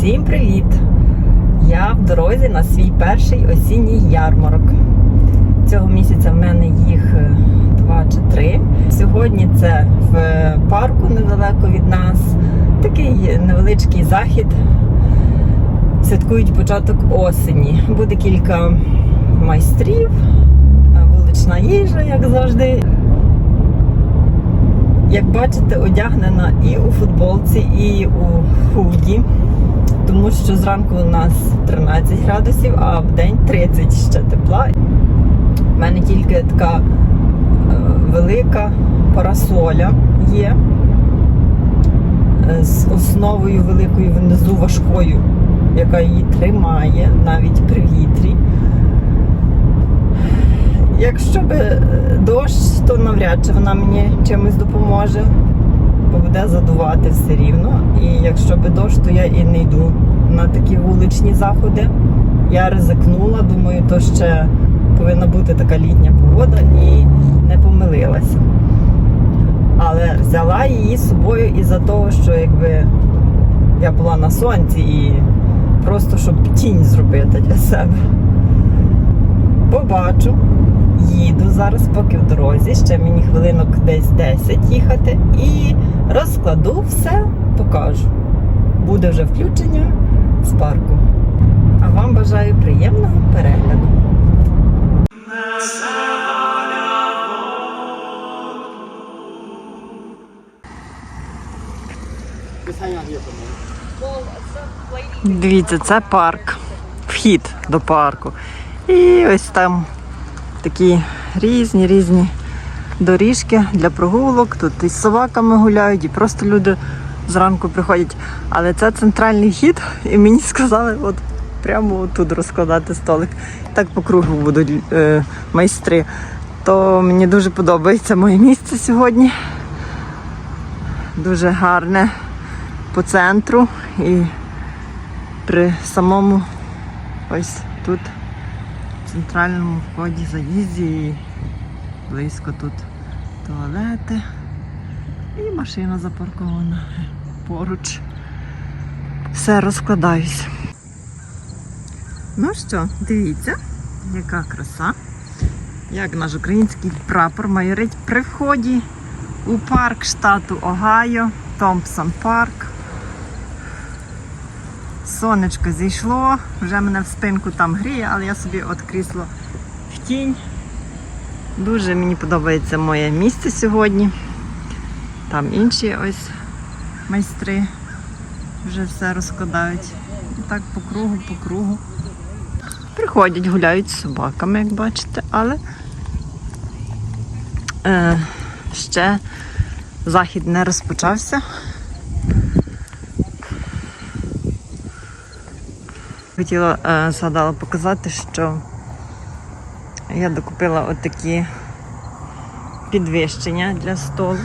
Всім привіт! Я в дорозі на свій перший осінній ярмарок. Цього місяця в мене їх е, два чи три. Сьогодні це в парку недалеко від нас. Такий невеличкий захід. Святкують початок осені. Буде кілька майстрів, е, вулична їжа, як завжди. Як бачите, одягнена і у футболці, і у худі, тому що зранку у нас 13 градусів, а в день 30 ще тепла. У мене тільки така е, велика парасоля є е, з основою великою внизу важкою, яка її тримає навіть при вітрі. Якщо би дощ, то навряд чи вона мені чимось допоможе, буде задувати все рівно. І якщо би дощ, то я і не йду на такі вуличні заходи. Я ризикнула, думаю, то ще повинна бути така літня погода і не помилилася. Але взяла її з собою із-за того, що якби я була на сонці і просто щоб тінь зробити для себе. Побачу. Їду зараз, поки в дорозі, ще мені хвилинок десь 10 їхати і розкладу все, покажу. Буде вже включення з парку. А вам бажаю приємного перегляду. Дивіться, це парк. Вхід до парку. І ось там такі різні різні доріжки для прогулок. Тут і з собаками гуляють, і просто люди зранку приходять. Але це центральний хід, і мені сказали, от прямо тут розкладати столик. Так по кругу будуть е, майстри. То мені дуже подобається моє місце сьогодні. Дуже гарне по центру і при самому ось тут центральному вході заїзді і близько тут туалети і машина запаркована поруч. Все розкладаюсь. Ну що, дивіться, яка краса. Як наш український прапор майорить при вході у парк штату Огайо, Томпсон Парк. Сонечко зійшло, вже мене в спинку там гріє, але я собі от в тінь. Дуже мені подобається моє місце сьогодні. Там інші ось майстри вже все розкладають. Так по кругу, по кругу. Приходять, гуляють з собаками, як бачите, але е, ще захід не розпочався. Хотіла е, згадала показати, що я докупила отакі підвищення для столу.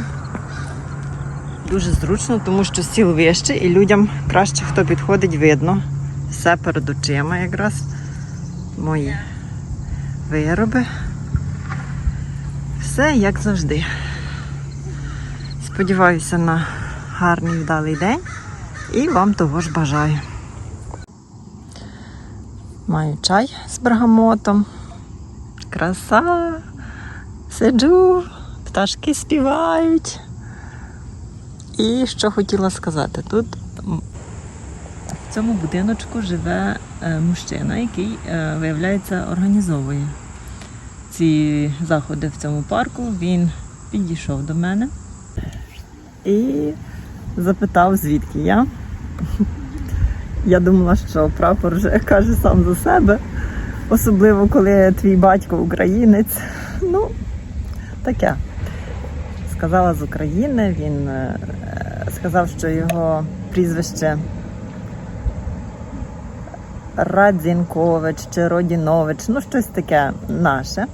Дуже зручно, тому що стіл вище і людям краще, хто підходить, видно. Все перед очима якраз мої вироби. Все як завжди. Сподіваюся на гарний вдалий день і вам того ж бажаю. Маю чай з бергамотом. Краса. Сиджу, пташки співають. І що хотіла сказати, тут в цьому будиночку живе е, мужчина, який, е, виявляється, організовує ці заходи в цьому парку. Він підійшов до мене і запитав, звідки я. Я думала, що прапор вже каже сам за себе, особливо коли твій батько українець. Ну, таке. Сказала з України, він е, сказав, що його прізвище Радзінкович чи Родінович, ну щось таке наше.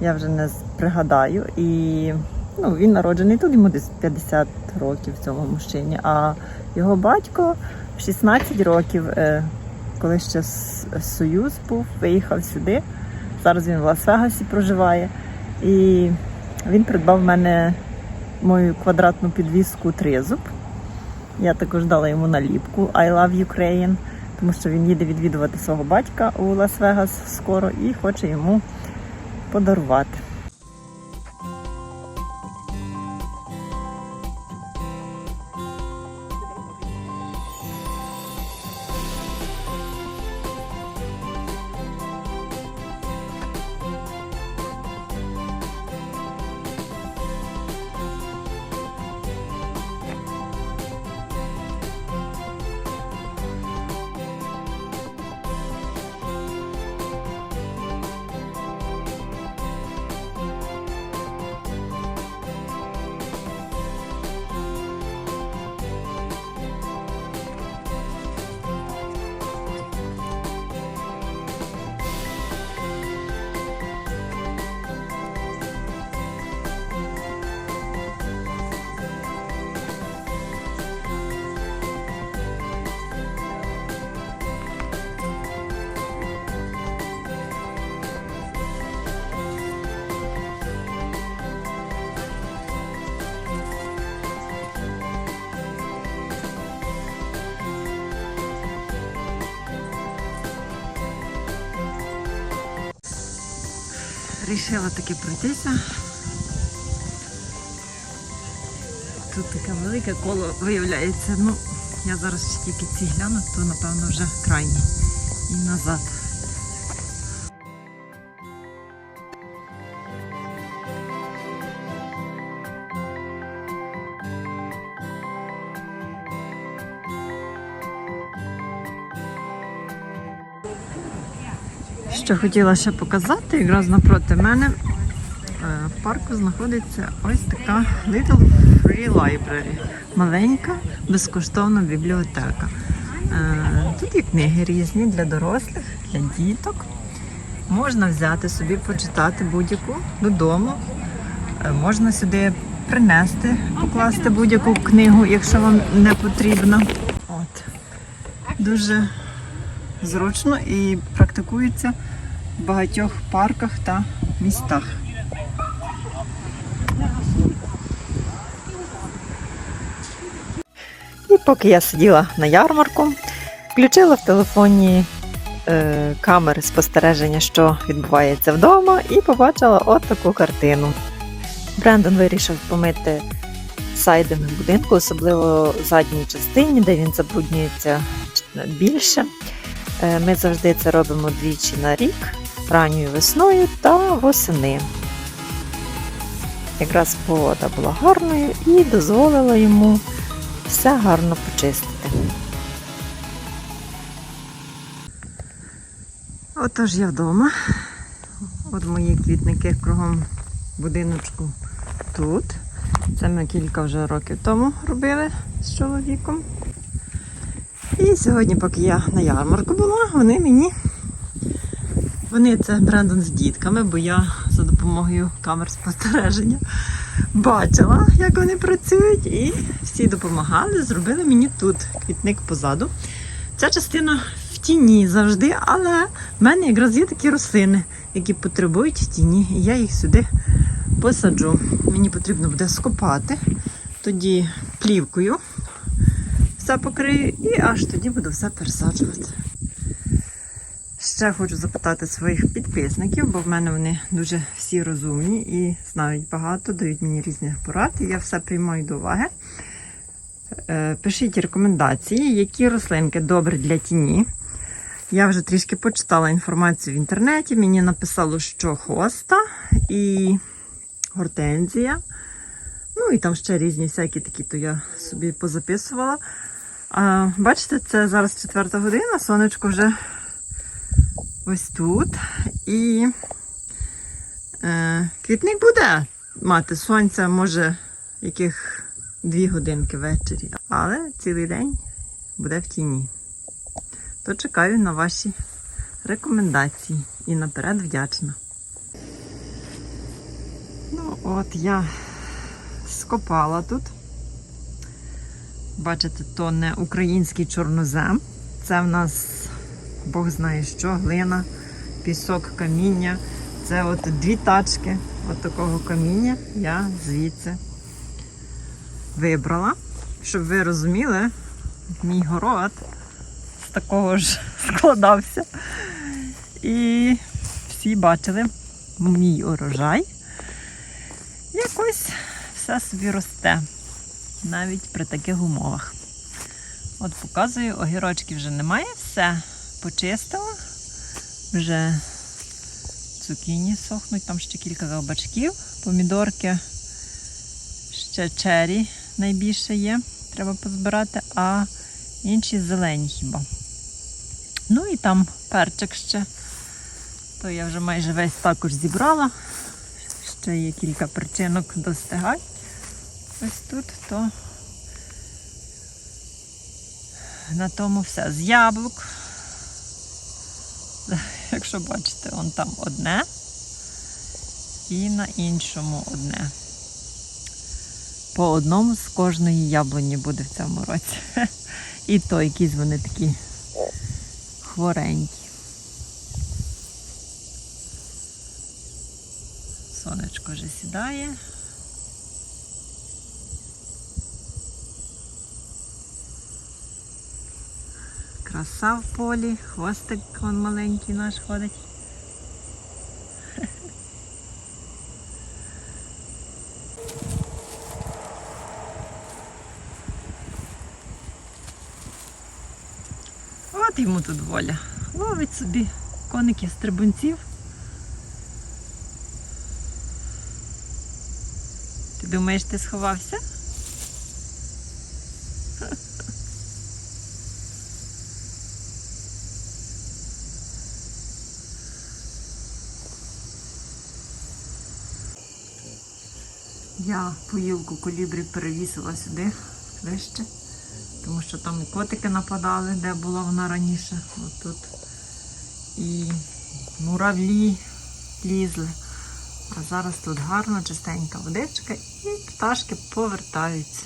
Я вже не пригадаю. І ну, він народжений тут, йому десь 50 років цьому мужчині. А його батько в 16 років, е, коли ще Союз був, виїхав сюди. Зараз він в Лас-Вегасі проживає. І він придбав мене мою квадратну підвіску тризуб. Я також дала йому наліпку I love Ukraine, тому що він їде відвідувати свого батька у Лас-Вегас скоро і хоче йому подарувати. Рішила таки пройтися. Тут таке велике коло виявляється. Ну, я зараз ще тільки ці гляну, то напевно вже крайні. І назад. Що хотіла ще показати, якраз напроти мене е, в парку знаходиться ось така Little Free Library. Маленька безкоштовна бібліотека. Е, Тут є книги різні для дорослих, для діток. Можна взяти собі, почитати будь-яку додому. Е, Можна сюди принести, покласти будь-яку книгу, якщо вам не потрібно. От. Дуже зручно і практикується в багатьох парках та містах. І поки я сиділа на ярмарку, включила в телефоні е, камери спостереження, що відбувається вдома, і побачила от таку картину. Брендон вирішив помити сайдинг будинку, особливо в задній частині, де він забруднюється більше. Е, Ми завжди це робимо двічі на рік, ранньою весною та восени. Якраз погода була гарною і дозволила йому все гарно почистити. Отож я вдома. От мої квітники кругом будиночку тут. Це ми кілька вже років тому робили з чоловіком. І сьогодні, поки я на ярмарку була, вони мені. Вони це Брендон з дітками, бо я за допомогою камер спостереження бачила, як вони працюють, і всі допомагали, зробили мені тут квітник позаду. Ця частина в тіні завжди, але в мене якраз є такі рослини, які потребують тіні, і я їх сюди посаджу. Мені потрібно буде скопати, тоді плівкою все покрию і аж тоді буду все пересаджувати. Ще хочу запитати своїх підписників, бо в мене вони дуже всі розумні і знають багато, дають мені різних порад, я все приймаю до уваги. Е, Пишіть рекомендації, які рослинки добрі для тіні. Я вже трішки почитала інформацію в інтернеті. Мені написало, що хоста і гортензія. Ну і там ще різні всякі такі, то я собі позаписувала. А, бачите, це зараз четверта година, сонечко вже ось тут. І е, квітник буде мати сонця, може, яких дві годинки ввечері, але цілий день буде в тіні. То чекаю на ваші рекомендації і наперед вдячна. Ну, от я скопала тут. Бачите, то не український чорнозем. Це в нас Бог знає що, глина, пісок, каміння. Це от дві тачки от такого каміння я звідси вибрала, Щоб ви розуміли, мій город з такого ж складався. І всі бачили мій урожай. Якось все собі росте, навіть при таких умовах. От показую, огірочків вже немає, все почистила. Вже цукіні сохнуть, там ще кілька кабачків, помідорки, ще чері найбільше є, треба позбирати, а інші зелені хіба. Ну і там перчик ще. То я вже майже весь також зібрала. Ще є кілька причинок достигать. Ось тут, то на тому все. З яблук. Якщо бачите, он там одне і на іншому одне. По одному з кожної яблуні буде в цьому році. І то якісь вони такі хворенькі. Сонечко вже сідає. Краса в полі, хвостик вон маленький наш ходить. От йому тут воля. Ловить собі коників стрибунців. Ти думаєш, ти сховався? Я поїлку колібрі перевісила сюди вище, тому що там і котики нападали, де була вона раніше. Отут. І муравлі лізли. А зараз тут гарна, чистенька водичка і пташки повертаються.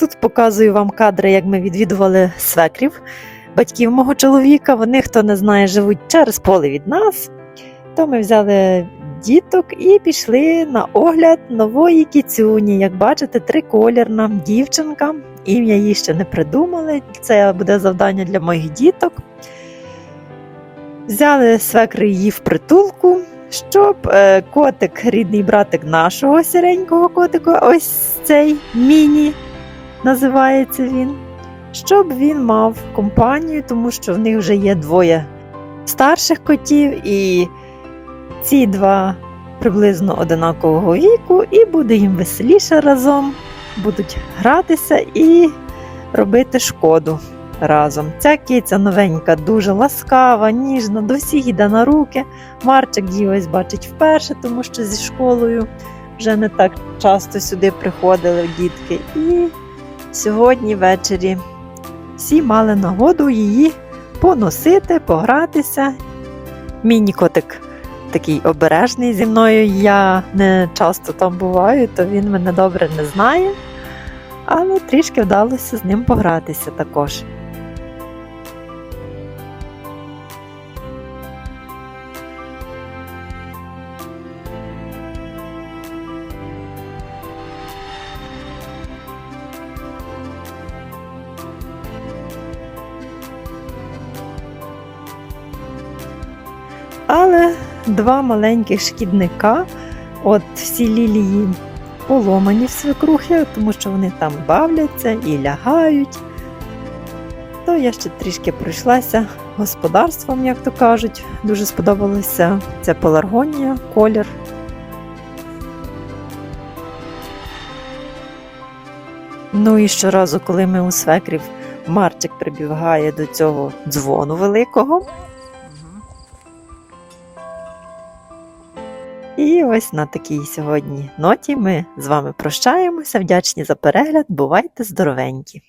Тут показую вам кадри, як ми відвідували свекрів, батьків мого чоловіка. Вони, хто не знає, живуть через поле від нас. То ми взяли діток і пішли на огляд нової кіцюні. Як бачите, триколірна дівчинка. Ім'я їй ще не придумали. Це буде завдання для моїх діток. Взяли свекри її в притулку, щоб е, котик, рідний братик нашого сіренького котика, ось цей міні називається він, щоб він мав компанію, тому що в них вже є двоє старших котів, і ці два приблизно одинакового віку, і буде їм веселіше разом, будуть гратися і робити шкоду разом. Ця киця новенька, дуже ласкава, ніжна, до всіх йде на руки. Марчик її ось бачить вперше, тому що зі школою вже не так часто сюди приходили дітки. І сьогодні ввечері всі мали нагоду її поносити, погратися. Мій котик такий обережний зі мною. Я не часто там буваю, то він мене добре не знає. Але трішки вдалося з ним погратися також. Два маленьких шкідника, от всі лілії поломані в свекрухи, тому що вони там бавляться і лягають. То я ще трішки пройшлася господарством, як то кажуть. Дуже сподобалося це пеларгонія, колір. Ну і щоразу, коли ми у свекрів, Марчик прибігає до цього дзвону великого. І ось на такій сьогодні ноті ми з вами прощаємося. Вдячні за перегляд. Бувайте здоровенькі!